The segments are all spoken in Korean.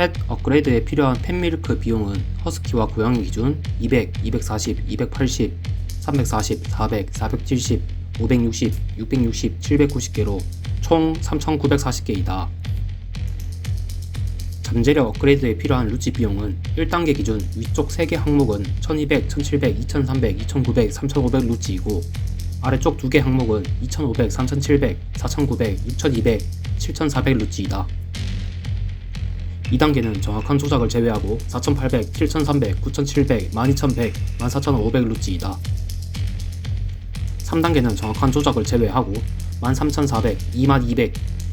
펫 업그레이드에 필요한 펫밀크 비용은 허스키와 고양이 기준 200, 240, 280, 340, 400, 470, 560, 660, 790개로 총 3,940개이다. 잠재력 업그레이드에 필요한 루치 비용은 1단계 기준 위쪽 3개 항목은 1200, 1700, 2300, 2900, 3500 루치이고 아래쪽 2개 항목은 2500, 3700, 4900, 6200, 7400 루치이다. 2단계는 정확한 조작을 제외하고 4800, 7300, 9700, 12100, 14500 루치이다. 3단계는 정확한 조작을 제외하고 13400, 2200,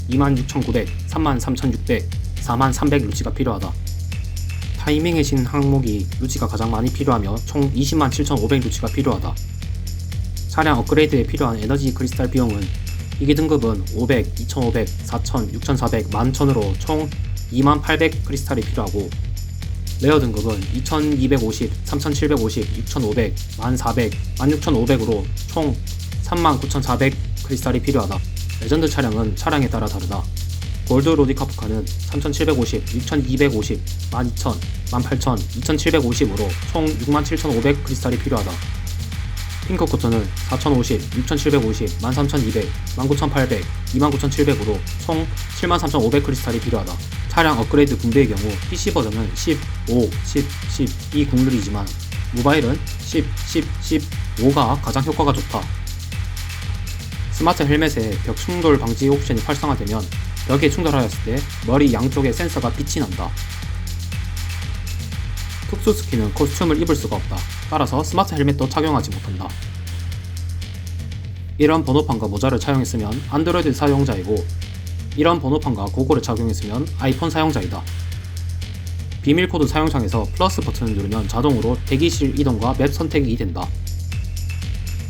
26900, 33600, 4300 루치가 필요하다. 타이밍의 신 항목이 루치가 가장 많이 필요하며 총 207,500 루치가 필요하다. 차량 업그레이드에 필요한 에너지 크리스탈 비용은 희귀 등급은 500, 2500, 4000, 6400, 11000으로 총 2800 크리스탈이 필요하고 레어 등급은 2250, 3750, 6500, 1400, 16500으로 총 39400 크리스탈이 필요하다. 레전드 차량은 차량에 따라 다르다. 골드 로디카프카는 3750, 6250, 12000, 18000, 2750으로 총 67500 크리스탈이 필요하다. 핑크 코트는 4050, 6750, 13200, 19800, 29700으로 총 73500 크리스탈이 필요하다. 차량 업그레이드 분배의 경우 PC 버전은 10, 5, 10, 10, 이 국룰이지만 모바일은 10, 10, 15가 가장 효과가 좋다. 스마트 헬멧에 벽 충돌 방지 옵션이 활성화되면 벽에 충돌하였을 때 머리 양쪽에 센서가 빛이 난다. 특수 스킨은 코스튬을 입을 수가 없다. 따라서 스마트 헬멧도 착용하지 못한다. 이런 번호판과 모자를 착용했으면 안드로이드 사용자이고 이런 번호판과 고글을 착용했으면 아이폰 사용자이다. 비밀 코드 사용창에서 플러스 버튼을 누르면 자동으로 대기실 이동과 맵 선택이 된다.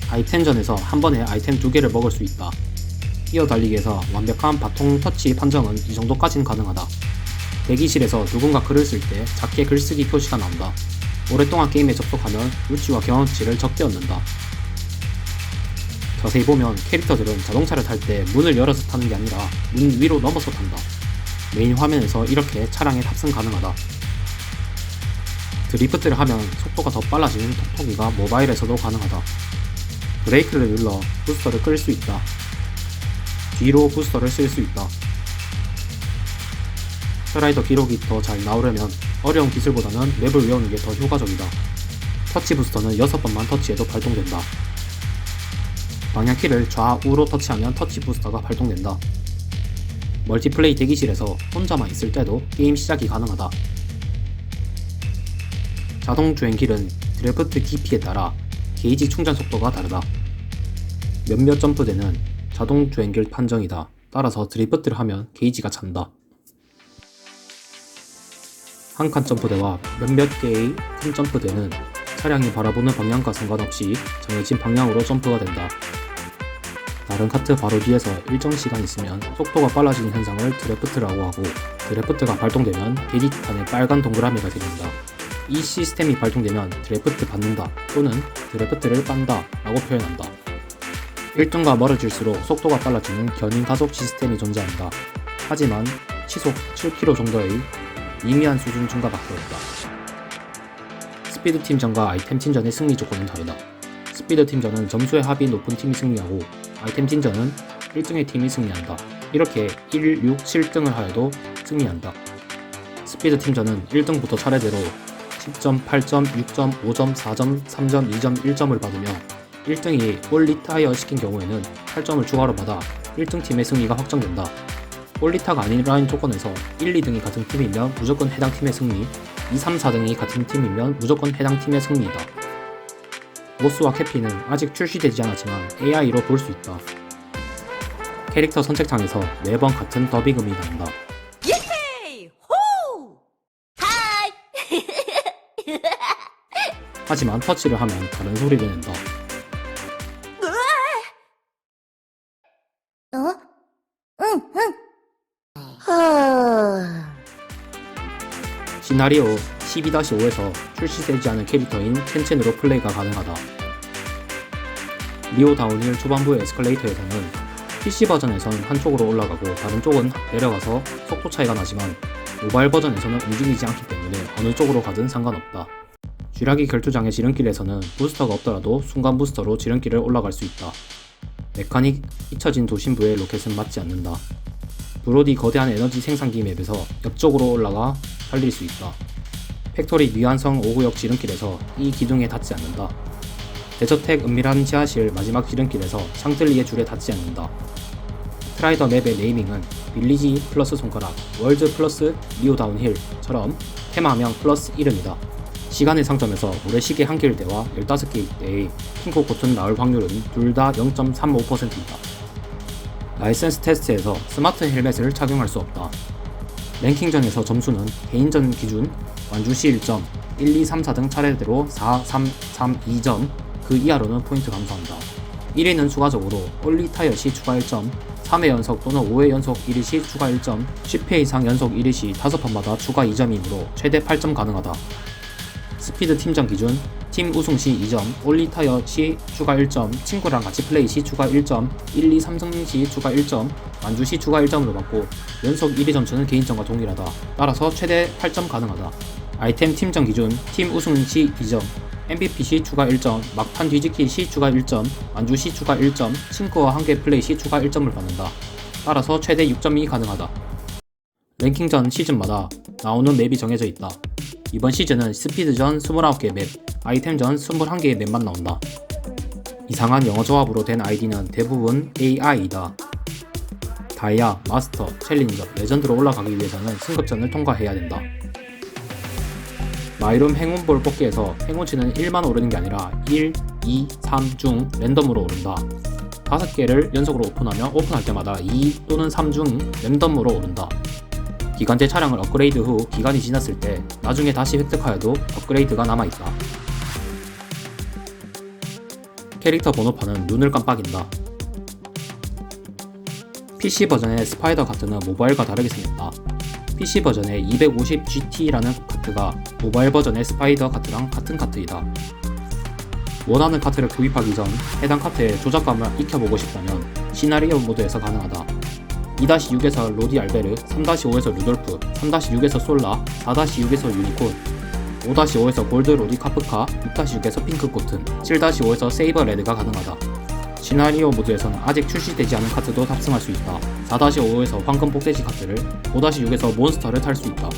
아이템전에서 한 번에 아이템 두 개를 먹을 수 있다. 이어 달리기에서 완벽한 바통 터치 판정은 이 정도까지는 가능하다. 대기실에서 누군가 글을 쓸 때 작게 글쓰기 표시가 나온다. 오랫동안 게임에 접속하면 루치와 경험치를 적게 얻는다. 자세히 보면 캐릭터들은 자동차를 탈 때 문을 열어서 타는 게 아니라 문 위로 넘어서 탄다. 메인 화면에서 이렇게 차량에 탑승 가능하다. 드리프트를 하면 속도가 더 빨라지는 톡톡이가 모바일에서도 가능하다. 브레이크를 눌러 부스터를 끌 수 있다. 뒤로 부스터를 쓸 수 있다. 슬라이더 기록이 더 잘 나오려면 어려운 기술보다는 맵을 외우는 게 더 효과적이다. 터치 부스터는 6번만 터치해도 발동된다. 방향키를 좌우로 터치하면 터치 부스터가 발동된다. 멀티플레이 대기실에서 혼자만 있을 때도 게임 시작이 가능하다. 자동 주행길은 드래프트 깊이에 따라 게이지 충전 속도가 다르다. 몇몇 점프대는 자동 주행길 판정이다. 따라서 드리프트를 하면 게이지가 찬다. 한 칸 점프대와 몇몇 개의 큰 점프대는 차량이 바라보는 방향과 상관없이 정해진 방향으로 점프가 된다. 다른 카트 바로 뒤에서 일정 시간 있으면 속도가 빨라지는 현상을 드래프트라고 하고 드래프트가 발동되면 계기판에 빨간 동그라미가 생긴다. 이 시스템이 발동되면 드래프트 받는다 또는 드래프트를 빤다 라고 표현한다. 1등과 멀어질수록 속도가 빨라지는 견인 가속 시스템이 존재한다. 하지만 시속 7km 정도의 미미한 수준 증가밖에 없다. 스피드 팀전과 아이템 팀전의 승리 조건은 다르다. 스피드 팀전은 점수의 합이 높은 팀이 승리하고 아이템 팀전은 1등의 팀이 승리한다. 이렇게 1, 6, 7등을 하여도 승리한다. 스피드 팀전은 1등부터 차례대로 10점, 8점, 6점, 5점, 4점, 3점, 2점, 1점을 받으며 1등이 올 리타이어 시킨 경우에는 8점을 추가로 받아 1등 팀의 승리가 확정된다. 올 리타가 아니라는 조건에서 1, 2등이 같은 팀이면 무조건 해당 팀의 승리, 2, 3, 4등이 같은 팀이면 무조건 해당 팀의 승리이다. 모스와 캐피는 아직 출시되지 않았지만 AI로 볼 수 있다. 캐릭터 선택창에서 매번 같은 더빙음이 나온다. Hi! 하지만 터치를 하면 다른 소리를 낸다. 어? 응, 응. 하... 시나리오 12-5에서 출시되지 않은 캐릭터인 첸첸으로 플레이가 가능하다. 리오 다운힐 초반부의 에스컬레이터에서는 PC 버전에서는 한쪽으로 올라가고 다른 쪽은 내려가서 속도 차이가 나지만 모바일 버전에서는 움직이지 않기 때문에 어느 쪽으로 가든 상관없다. 쥐라기 결투장의 지름길에서는 부스터가 없더라도 순간 부스터로 지름길을 올라갈 수 있다. 메카닉 잊혀진 도심부의 로켓은 맞지 않는다. 브로디 거대한 에너지 생산기 맵에서 옆쪽으로 올라가 살릴 수 있다. 팩토리 미완성 5구역 지름길에서 이 기둥에 닿지 않는다. 대저택 은밀한 지하실 마지막 지름길에서 샹들리의 줄에 닿지 않는다. 트라이더 맵의 네이밍은 빌리지 플러스 손가락, 월드 플러스 리오 다운힐처럼 테마명 플러스 이름이다. 시간의 상점에서 모래시계 한 개일 때와 15개일 때의 핑크 코튼 나올 확률은 둘 다 0.35%이다. 라이센스 테스트에서 스마트 헬멧을 착용할 수 없다. 랭킹전에서 점수는 개인전 기준 완주시 1점, 1, 2, 3, 4등 차례대로 4, 3, 3, 2점, 그 이하로는 포인트 감소한다. 1위는 추가적으로 올리 타이어 시 추가 1점, 3회 연속 또는 5회 연속 1위 시 추가 1점, 10회 이상 연속 1위 시 5판마다 추가 2점이므로 최대 8점 가능하다. 스피드 팀전 기준 팀 우승 시 2점, 올리 타이어 시 추가 1점, 친구랑 같이 플레이 시 추가 1점, 1, 2, 3승 시 추가 1점, 완주 시 추가 1점으로 받고 연속 1위 점수는 개인점과 동일하다. 따라서 최대 8점 가능하다. 아이템 팀전 기준 팀 우승 시 2점, MVP 시 추가 1점, 막판 뒤집기 시 추가 1점, 완주 시 추가 1점, 친구와 함께 플레이 시 추가 1점을 받는다. 따라서 최대 6점이 가능하다. 랭킹전 시즌마다 나오는 맵이 정해져 있다. 이번 시즌은 스피드전 29개 맵, 아이템전 21개의 맵만 나온다. 이상한 영어 조합으로 된 아이디는 대부분 AI이다. 다이아, 마스터, 챌린저, 레전드로 올라가기 위해서는 승급전을 통과해야 된다. 마이룸 행운볼 뽑기에서 행운치는 1만 오르는 게 아니라 1, 2, 3 중 랜덤으로 오른다. 5개를 연속으로 오픈하며 오픈할 때마다 2 또는 3 중 랜덤으로 오른다. 기간제 차량을 업그레이드 후 기간이 지났을 때 나중에 다시 획득하여도 업그레이드가 남아있다. 캐릭터 번호판은 눈을 깜빡인다. PC 버전의 스파이더 카트는 모바일과 다르게 생겼다. PC 버전의 250GT라는 카트가 모바일 버전의 스파이더 카트랑 같은 카트이다. 원하는 카트를 구입하기 전 해당 카트의 조작감을 익혀보고 싶다면 시나리오 모드에서 가능하다. 2-6에서 로디 알베르, 3-5에서 루돌프, 3-6에서 솔라, 4-6에서 유니콘, 5-5에서 골드 로디 카프카, 6-6에서 핑크 코튼, 7-5에서 세이버 레드가 가능하다. 시나리오 모드에서는 아직 출시되지 않은 카트도 탑승할 수 있다. 4-5에서 황금 복대지 카트를, 5-6에서 몬스터를 탈 수 있다.